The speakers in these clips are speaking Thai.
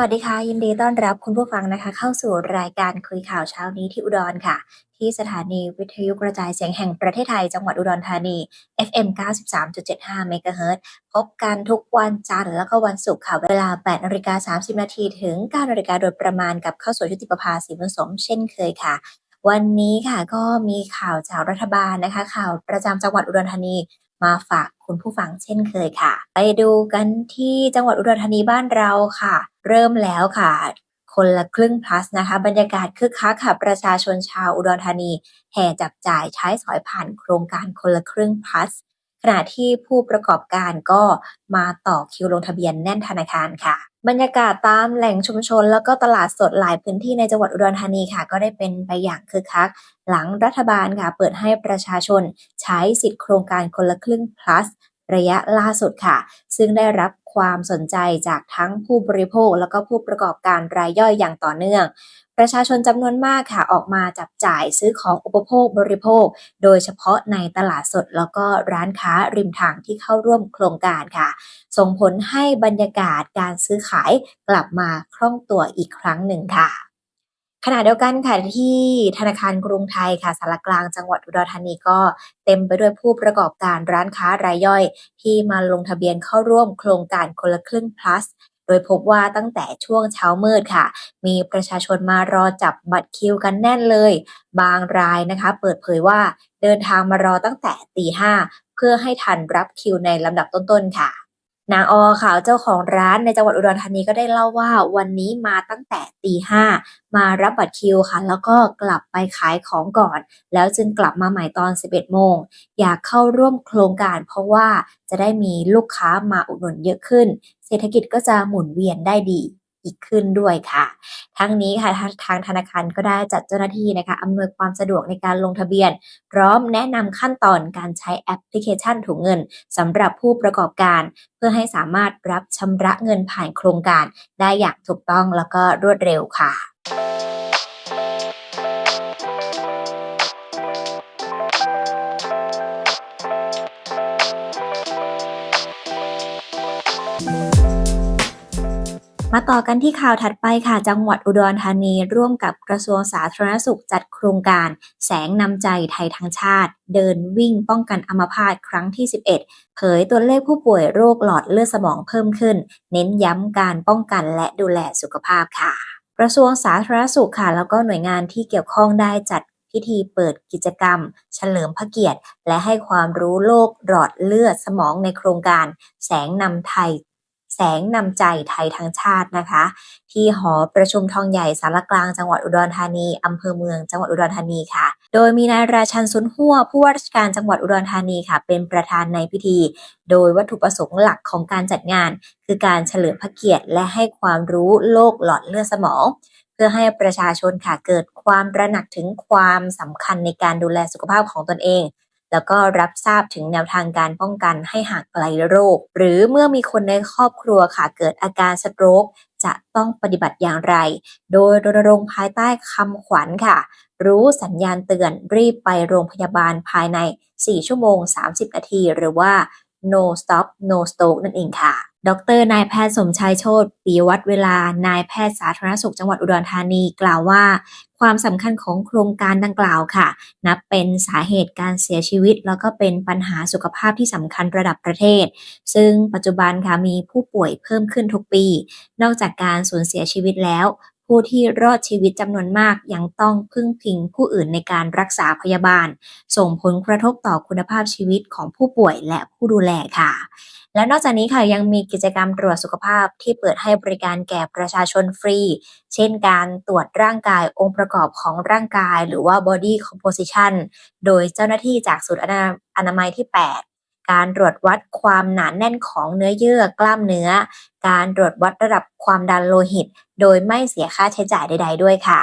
สวัสดีค่ะ ยินดีต้อนรับคุณผู้ฟังนะคะ เข้าสู่รายการคุยข่าวเช้านี้ที่อุดรค่ะ ที่สถานีวิทยุกระจายเสียงแห่งประเทศไทยจังหวัดอุดรธานี FM 93.75 MHz พบกันทุกวันจันทร์แล้วก็วันศุกร์ค่ะ เวลา8นาฬิกา30 นาทีถึง9นาฬิกาโดยประมาณกับเข้าสู่ชุติประภาสีบุญสมเช่นเคยค่ะวันนี้ค่ะก็มีข่าวจากรัฐบาลนะคะ ข่าวประจำจังหวัดอุดรธานีมาฝาก คุณผู้ฟังเช่นเคยค่ะ ไปดูกันที่จังหวัดอุดรธานีบ้านเราค่ะ เริ่มแล้วค่ะ คนละครึ่ง plus นะคะ บรรยากาศคึกคักค่ะ ประชาชนชาวอุดรธานี แห่จับจ่ายใช้สอยผ่านโครงการคนละครึ่ง plus ขณะที่ผู้ประกอบการก็มาต่อคิวลงทะเบียนแน่นธนาคารค่ะ บรรยากาศตามแหล่งชุมชน แล้วก็ตลาดสดหลายพื้นที่ในจังหวัดอุดรธานีค่ะ ก็ได้เป็นไปอย่างคึกคัก หลังรัฐบาลค่ะเปิดให้ประชาชนใช้สิทธิโครงการคนละครึ่ง plus ระยะล่าสุดค่ะ ซึ่งได้รับความสนใจจากทั้งผู้บริโภค แล้วก็ผู้ประกอบการรายย่อยอย่างต่อเนื่อง ประชาชนจำนวนมากค่ะออกมาจับจ่ายซื้อของอุปโภคบริโภค โดยเฉพาะในตลาดสดแล้วก็ร้านค้าริมทางที่เข้าร่วมโครงการค่ะ ส่งผลให้บรรยากาศการซื้อขายกลับมาคล่องตัวอีกครั้งหนึ่งค่ะ ขณะเดียวกันค่ะที่ธนาคารกรุงไทยค่ะสารกลางจังหวัดอุดรธานีก็เต็มไปด้วยผู้ประกอบการร้านค้ารายย่อย ที่มาลงทะเบียนเข้าร่วมโครงการคนละครึ่ง plus โดยพบว่าตั้งแต่ช่วงเช้ามืดค่ะ มีประชาชนมารอจับบัตรคิวกันแน่นเลย บางรายนะคะ เปิดเผยว่าเดินทางมารอตั้งแต่ตีห้าเพื่อให้ทันรับคิวในลำดับต้นๆค่ะ นางอค่ะเจ้าของร้านในจังหวัดอุดรธานีก็ได้เล่าว่าวันนี้มาตั้งแต่ตีห้ามารับบัตรคิวค่ะ แล้วก็กลับไปขายของก่อน แล้วจึงกลับมาใหม่ตอน 11 โมง อยากเข้าร่วมโครงการเพราะว่าจะได้มีลูกค้ามาอุดหนุนเยอะขึ้น เศรษฐกิจก็จะหมุนเวียนได้ดี อีกขึ้นด้วยค่ะ ทั้งนี้ค่ะทางทางธนาคารก็ได้จัดเจ้าหน้าที่นะคะอำนวยความสะดวกในการลงทะเบียน พร้อมแนะนำขั้นตอนการใช้แอปพลิเคชันถุงเงินสำหรับผู้ประกอบการ เพื่อให้สามารถรับชำระเงินผ่านโครงการ ได้อย่างถูกต้องแล้วก็รวดเร็วค่ะ มาต่อกันที่ข่าวถัดไปค่ะ จังหวัดอุดรธานี ร่วมกับกระทรวงสาธารณสุขจัดโครงการ แสงนำใจไทยทั้งชาติ เดินวิ่งป้องกันอัมพาตครั้งที่ 11 เผยตัวเลขผู้ป่วยโรคหลอดเลือดสมองเพิ่มขึ้น เน้นย้ำการป้องกันและดูแลสุขภาพค่ะ กระทรวงสาธารณสุขค่ะ แล้วก็หน่วยงานที่เกี่ยวข้องได้จัดพิธีเปิดกิจกรรม เฉลิมพระเกียรติ และให้ความรู้โรคหลอดเลือดสมองในโครงการ แสงนำไทย แสงนำใจไทยทั้งชาตินะคะ ที่หอประชุมทองใหญ่สารกลางจังหวัดอุดรธานีอำเภอเมืองจังหวัดอุดรธานีค่ะ โดยมีนายราชันสุนหัวผู้ว่าราชการจังหวัดอุดรธานีค่ะ เป็นประธานในพิธี โดยวัตถุประสงค์หลักของการจัดงาน คือการเฉลิมพระเกียรติ และให้ความรู้โรคหลอดเลือดสมองเพื่อให้ประชาชนค่ะเกิดความระหนักถึงความสำคัญในการดูแลสุขภาพของตนเอง แล้วก็รับทราบถึงแนวทางการป้องกันให้ห่างไกลโรค หรือเมื่อมีคนในครอบครัวค่ะเกิดอาการสโตรกจะต้องปฏิบัติอย่างไร โดยรณรงค์ภายใต้คำขวัญค่ะ รู้สัญญาณเตือนรีบไปโรงพยาบาลภายใน 4 ชั่วโมง 30 นาที หรือว่า no stop no stroke นั่นเองค่ะ ดรนายแพทย์สมชายโชตปีวัฒเวลานายแพทย์สาธารณสุขจังหวัดอุดรธานีกล่าวว่า ความสำคัญของโครงการดังกล่าวค่ะ นับเป็นสาเหตุการเสียชีวิต แล้วก็เป็นปัญหาสุขภาพที่สำคัญระดับประเทศ ซึ่งปัจจุบันค่ะมีผู้ป่วยเพิ่มขึ้นทุกปี นอกจากการสูญเสียชีวิตแล้ว ผู้ที่รอดชีวิตจำนวนมากยังต้องพึ่งพิงผู้อื่นในการรักษาพยาบาล ส่งผลกระทบต่อคุณภาพชีวิตของผู้ป่วยและผู้ดูแลค่ะ และนอกจากนี้ค่ะยังมีกิจกรรมตรวจสุขภาพที่เปิดให้บริการแก่ประชาชนฟรี เช่นการตรวจร่างกายองค์ประกอบของร่างกาย หรือว่า body composition โดยเจ้าหน้าที่จากศูนย์อนามัยที่ 8 การตรวจวัดความหนาแน่นของเนื้อเยื่อกล้ามเนื้อ การตรวจวัดระดับความดันโลหิต โดยไม่เสียค่าใช้จ่ายใด ๆ ด้วยค่ะ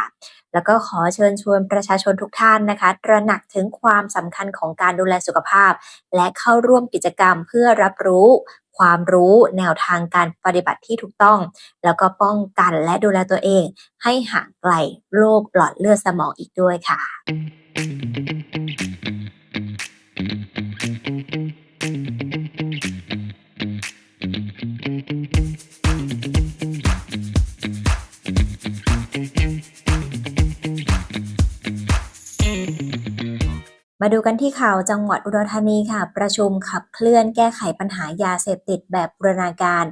แล้วก็ขอเชิญชวนประชาชนทุกท่านนะคะ ตระหนักถึงความสำคัญของการดูแลสุขภาพ และเข้าร่วมกิจกรรมเพื่อรับรู้ความรู้แนวทางการปฏิบัติที่ถูกต้อง แล้วก็ป้องกันและดูแลตัวเอง ให้ห่างไกลโรคหลอดเลือดสมองอีกด้วยค่ะ มาดูกันที่ข่าวจังหวัดอุดรธานีค่ะ ประชุมขับเคลื่อนแก้ไขปัญหายาเสพติดแบบบูรณาการ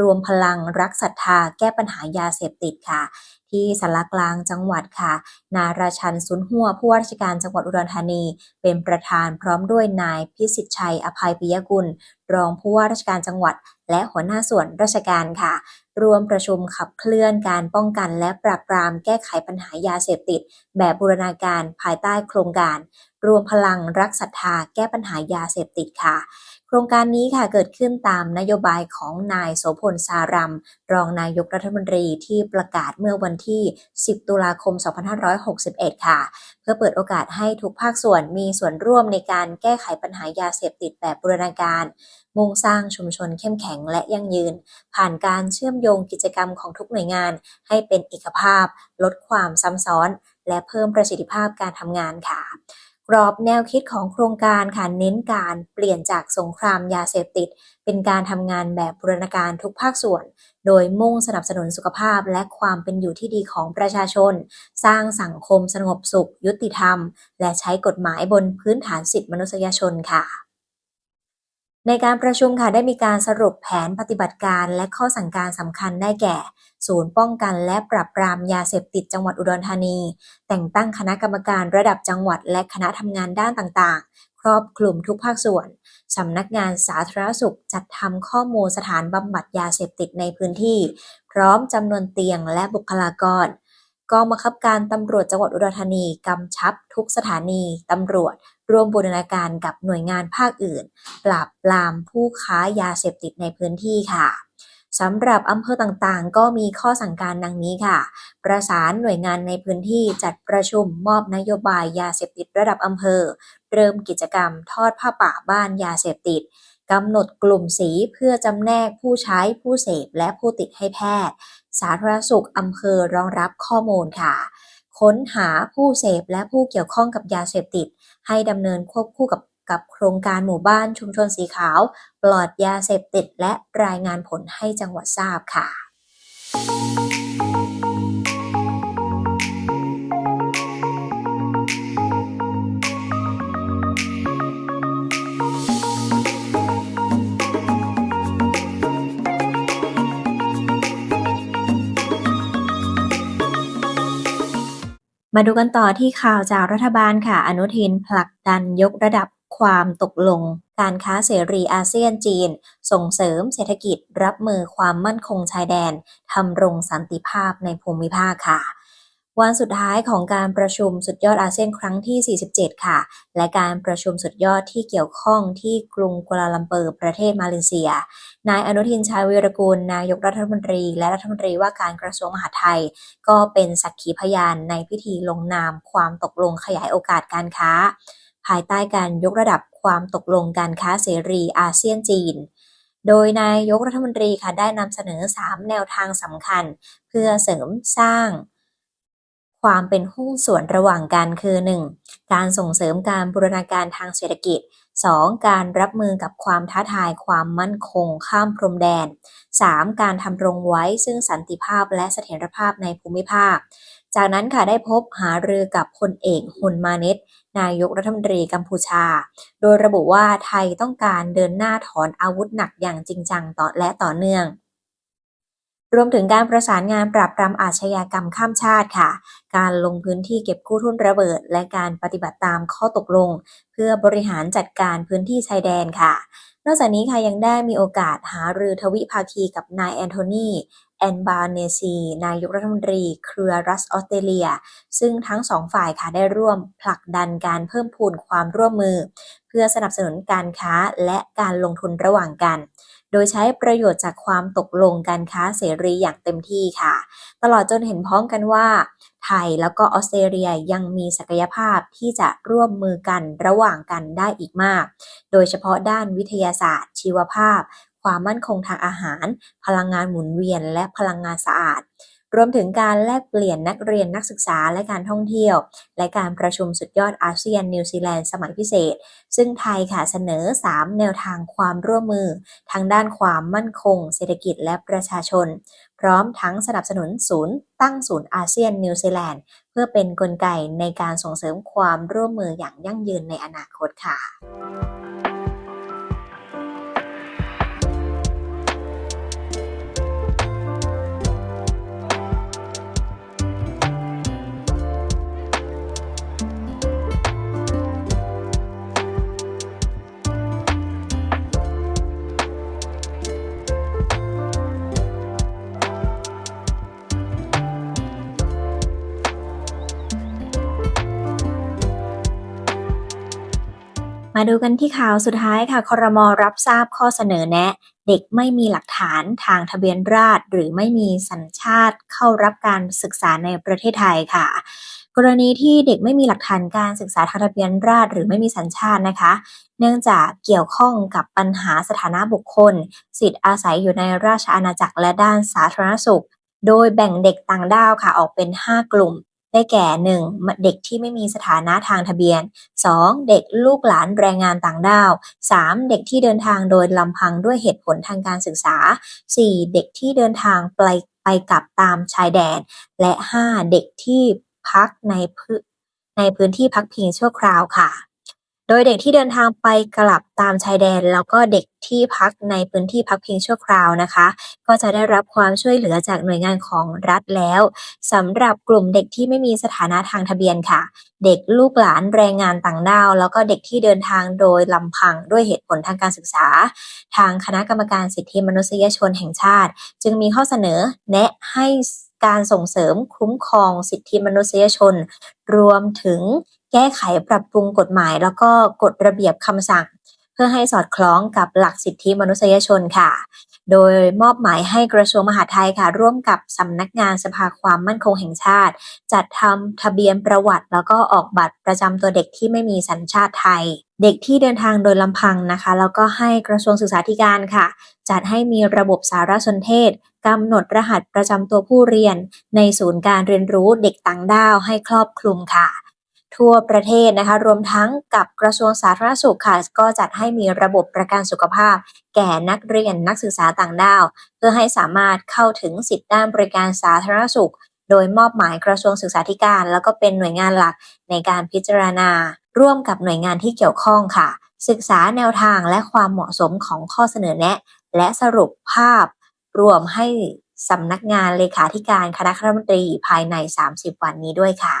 รวมพลังรักศรัทธาแก้ปัญหายาเสพติดค่ะ ที่สารกลางจังหวัดค่ะ นาราชันสุนหัวผู้ว่าราชการจังหวัดอุดรธานี เป็นประธานพร้อมด้วยนายพิสิทธิ์ชัยอภัยปิยกุล รองผู้ว่าราชการจังหวัด และหัวหน้าส่วนราชการค่ะรวมประชุมขับเคลื่อนการป้องกันและปราบปรามแก้ไขปัญหายาเสพติด แบบบูรณาการภายใต้โครงการ รวมพลังรักศรัทธาแก้ปัญหายาเสพติดค่ะ โครงการนี้ค่ะเกิดขึ้นตามนโยบายของนายโสพลสารัม รองนายกรัฐมนตรีที่ประกาศเมื่อวันที่ 10 ตุลาคม 2561 ค่ะ เพื่อเปิดโอกาสให้ทุกภาคส่วนมีส่วนร่วมในการแก้ไขปัญหายาเสพติดแบบบูรณาการ มุ่งสร้างชุมชนเข้มแข็งและยั่งยืน ผ่านการเชื่อมโยงกิจกรรมของทุกหน่วยงาน ให้เป็นเอกภาพ ลดความซ้ำซ้อน และเพิ่มประสิทธิภาพการทำงานค่ะ กรอบแนวคิดของโครงการค่ะเน้นการเปลี่ยนจากสงครามยาเสพติด เป็นการทำงานแบบบูรณาการทุกภาคส่วน โดยมุ่งสนับสนุนสุขภาพและความเป็นอยู่ที่ดีของประชาชน สร้างสังคมสงบสุข ยุติธรรม และใช้กฎหมายบนพื้นฐานสิทธิมนุษยชนค่ะ ในการประชุมค่ะได้มีการสรุปแผนปฏิบัติการและข้อสั่งการสำคัญได้แก่ ศูนย์ป้องกันและปราบปรามยาเสพติดจังหวัดอุดรธานี แต่งตั้งคณะกรรมการระดับจังหวัดและคณะทำงานด้านต่างๆ ครอบคลุมทุกภาคส่วนสำนักงานสาธารณสุขจัดทำข้อมูลสถานบำบัดยาเสพติดในพื้นที่ พร้อมจำนวนเตียงและบุคลากร กองบังคับการตำรวจจังหวัดอุดรธานีกำชับทุกสถานีตำรวจ ร่วมบูรณาการกับหน่วยงานภาคอื่น ปราบปรามผู้ค้ายาเสพติดในพื้นที่ค่ะสำหรับอำเภอต่างๆ ก็มีข้อสั่งการดังนี้ค่ะ ประสานหน่วยงานในพื้นที่จัดประชุมมอบนโยบายยาเสพติดระดับอำเภอ เริ่มกิจกรรมทอดผ้าป่าบ้านยาเสพติดกำหนดกลุ่มสีเพื่อจำแนกผู้ใช้ผู้เสพและผู้ติดให้แพทย์ สาธารณสุขอำเภอรองรับข้อมูลค่ะ ค้นหาผู้เสพและผู้เกี่ยวข้องกับยาเสพติด ให้ดำเนินควบคู่กับกับโครงการหมู่บ้านชุมชนสีขาว ปลอดยาเสพติดและรายงานผลให้จังหวัดทราบค่ะ มาดูกันต่อที่ข่าวจากรัฐบาลค่ะ อนุทินผลักดันยกระดับความตกลง การค้าเสรีอาเซียนจีน ส่งเสริมเศรษฐกิจรับมือความมั่นคงชายแดนทำรงสันติภาพในภูมิภาคค่ะวันสุดท้ายของการประชุมสุดยอดอาเซียนครั้งที่ 47 ค่ะ และการประชุมสุดยอดที่เกี่ยวข้องที่กรุงกัวลาลัมเปอร์ประเทศมาเลเซีย นายอนุทินชาญวีรกูล นายกรัฐมนตรี และรัฐมนตรีว่าการกระทรวงมหาดไทย ก็เป็นสักขีพยานในพิธีลงนามความตกลงขยายโอกาสการค้า ภายใต้การยกระดับความตกลงการค้าเสรีอาเซียนจีนโดยนายกรัฐมนตรีค่ะได้นำเสนอ 3 แนวทางสำคัญ เพื่อเสริมสร้าง ความเป็นหุ้นส่วนระหว่างกันคือ 1. การส่งเสริมการบูรณาการทางเศรษฐกิจ 2. การรับมือกับความท้าทายความมั่นคงข้ามพรมแดน 3. การทำรงไว้ซึ่งสันติภาพและเสถียรภาพในภูมิภาค จากนั้นค่ะได้พบหารือกับพลเอกฮุนมาเนตนายกรัฐมนตรีกัมพูชา โดยระบุว่าไทยต้องการเดินหน้าถอนอาวุธหนักอย่างจริงจังต่อและต่อเนื่อง รวมถึงการประสานงานปราบปรามอาชญากรรมข้ามชาติค่ะ การลงพื้นที่เก็บกู้ทุนระเบิด และการปฏิบัติตามข้อตกลง เพื่อบริหารจัดการพื้นที่ชายแดนค่ะ นอกจากนี้ค่ะยังได้มีโอกาสหารือทวิภาคีกับนายแอนโทนี แอนบาเนซี นายกรัฐมนตรีเครือรัสออสเตรเลีย ซึ่งทั้งสองฝ่ายค่ะได้ร่วมผลักดันการเพิ่มพูนความร่วมมือ เพื่อสนับสนุนการค้าและการลงทุนระหว่างกัน โดยใช้ประโยชน์จากความตกลงการค้าเสรีอย่างเต็มที่ค่ะ ตลอดจนเห็นพ้องกันว่าไทยแล้วก็ออสเตรเลียยังมีศักยภาพที่จะร่วมมือกันระหว่างกันได้อีกมาก โดยเฉพาะด้านวิทยาศาสตร์ ชีวภาพ ความมั่นคงทางอาหาร พลังงานหมุนเวียน และพลังงานสะอาด รวมถึงการแลกเปลี่ยนนักเรียนนักศึกษาและการท่องเที่ยว และการประชุมสุดยอดอาเซียนนิวซีแลนด์สมัยพิเศษ ซึ่งไทยค่ะเสนอ 3 แนวทางความร่วมมือ ทางด้านความมั่นคง เศรษฐกิจและประชาชน พร้อมทั้งสนับสนุนศูนย์ ตั้งศูนย์อาเซียนนิวซีแลนด์เพื่อเป็นนกลไกในการส่งเสริมความร่วมมืออย่างยั่งยืนในอนาคตค่ะ มาดูกันที่ข่าวสุดท้ายค่ะครมรับทราบข้อเสนอแนะ เด็กไม่มีหลักฐานทางทะเบียนราษฎรหรือไม่มีสัญชาติเข้ารับการศึกษาในประเทศไทยค่ะ กรณีที่เด็กไม่มีหลักฐานการศึกษาทางทะเบียนราษฎรหรือไม่มีสัญชาตินะคะ เนื่องจากเกี่ยวข้องกับปัญหาสถานะบุคคล สิทธิ์อาศัยอยู่ในราชอาณาจักรและด้านสาธารณสุข โดยแบ่งเด็กต่างด้าวค่ะออกเป็น 5 กลุ่ม ได้แก่ 1. เด็กที่ไม่มีสถานะทางทะเบียน 2. เด็กลูกหลานแรงงานต่างด้าว 3. เด็กที่เดินทางโดยลำพังด้วยเหตุผลทางการศึกษา 4. เด็กที่เดินทางไปไปกลับตามชายแดน และ 5. เด็กที่พักในพื้นในพื้นที่พักพิงชั่วคราวค่ะ โดยเด็กที่เดินทางไปกลับตามชายแดน แล้วก็เด็กที่พักในพื้นที่พักพิงชั่วคราวนะคะ ก็จะได้รับความช่วยเหลือจากหน่วยงานของรัฐแล้วสำหรับกลุ่มเด็กที่ไม่มีสถานะทางทะเบียนค่ะ เด็กลูกหลานแรงงานต่างด้าว แล้วก็เด็กที่เดินทางโดยลำพังด้วยเหตุผลทางการศึกษา ทางคณะกรรมการสิทธิมนุษยชนแห่งชาติ จึงมีข้อเสนอแนะให้การส่งเสริมคุ้มครองสิทธิมนุษยชน รวมถึงแก้ไขปรับปรุงกฎหมาย แล้วก็กฎระเบียบคำสั่ง เพื่อให้สอดคล้องกับหลักสิทธิมนุษยชนค่ะ โดยมอบหมายให้กระทรวงมหาดไทยค่ะ ร่วมกับสำนักงานสภาความมั่นคงแห่งชาติ จัดทำทะเบียนประวัติ แล้วก็ออกบัตรประจำตัวเด็กที่ไม่มีสัญชาติไทย เด็กที่เดินทางโดยลำพังนะคะ แล้วก็ให้กระทรวงศึกษาธิการค่ะ จัดให้มีระบบสารสนเทศกำหนดรหัสประจำตัวผู้เรียน ในศูนย์การเรียนรู้เด็กต่างด้าวให้ครอบคลุมค่ะ ทั่วประเทศนะคะ รวมทั้งกับกระทรวงสาธารณสุขค่ะ ก็จัดให้มีระบบประกันสุขภาพ แก่นักเรียนนักศึกษาต่างด้าว เพื่อให้สามารถเข้าถึงสิทธิด้านบริการสาธารณสุข โดยมอบหมายกระทรวงศึกษาธิการ แล้วก็เป็นหน่วยงานหลักในการพิจารณา ร่วมกับหน่วยงานที่เกี่ยวข้องค่ะ ศึกษาแนวทางและความเหมาะสมของข้อเสนอแนะ และสรุปภาพ รวมให้สำนักงานเลขาธิการคณะรัฐมนตรีภายใน 30 วันนี้ด้วยค่ะ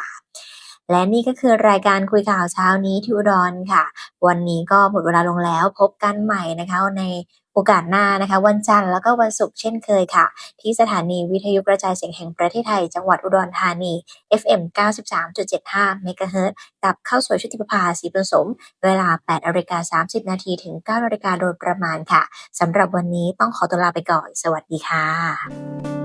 และนี่ก็คือรายการคุยข่าวเช้านี้ที่อุดรค่ะ วันนี้ก็หมดเวลาลงแล้วพบกันใหม่นะคะในโอกาสหน้านะคะ วันจันทร์แล้วก็วันศุกร์เช่นเคยค่ะ ที่สถานีวิทยุกระจายเสียงแห่งประเทศไทย จังหวัดอุดรธานี FM 93.75เมกะเฮิรตกับเข้าสวยชุติประภาสีผสม เวลา8นาฬิกา30 นาทีถึง9นาฬิกาโดยประมาณค่ะสำหรับวันนี้ต้องขอตัวลาไปก่อน สวัสดีค่ะ